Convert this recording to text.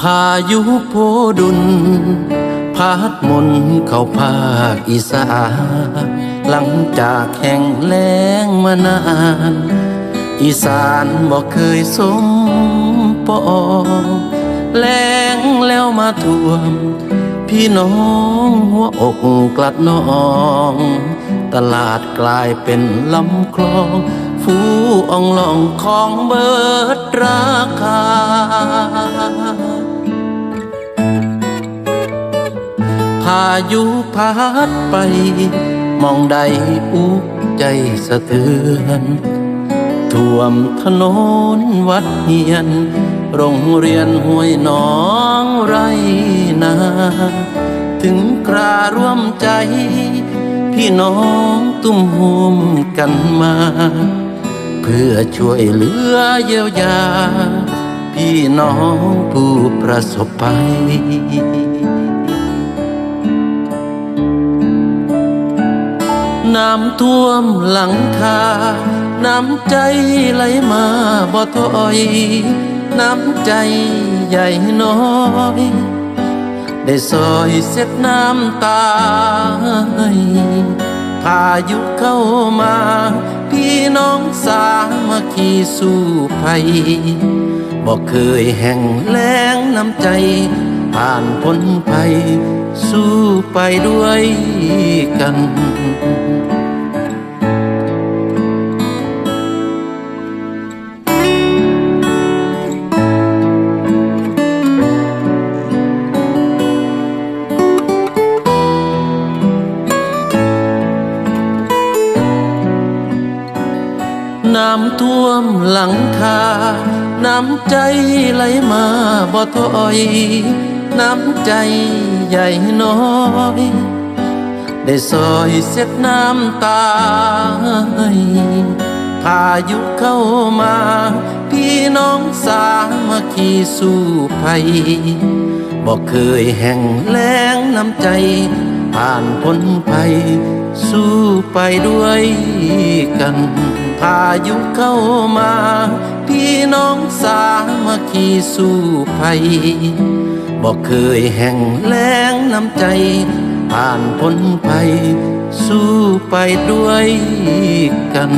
พายุโพดุลพัดมนเข้าภาคอีสานหลังจากแห่งแล้งมานาน อีสานบอกเคยสมปองแล้งแล้วมาท่วม พี่น้องหัวอกกลัดน้อง ตลาดกลายเป็นลำคลอง ฟูอ่องลองของเบิดราคาายุพัดไป มองใดอุกใจสะเทือนท่วมถนนวัดเฮียน โรงเรียนห้วยน้องไรนา ถึงคราร่วมใจ พี่น้องตุ้มหุมกันมา เพื่อช่วยเหลือเยียวยา พี่น้องผู้ประสบภัย น้ำท่วมหลังคา น้ำใจไหลมาบ่ถอย น้ำใจใหญ่น้อย ได้ซอยเส็ดน้ำตาให้พายุเข้ามา พี่น้องสามัคคีสู้ภัยบอกเคยแห่งแล้งน้ำใจ ผ่านพ้นภัยสู้ไปด้วยกัน น้ำท่วมหลังคา น้ำใจไหลมาบ่ถอย น้ำใจใหญ่น้อย ได้ซอยเส็ดน้ำตาพายุเข้ามา พี่น้องสามัคคีสู้ภัยบอกเคยแห่งแล้งน้ำใจ ผ่านพ้นภัย สู้ไปด้วยกัน พายุเข้ามา พี่น้องสามัคคีสู้ภัยบอกเคยแห่งแล้งน้ำใจ ผ่านพ้นภัย สู้ไปด้วยกัน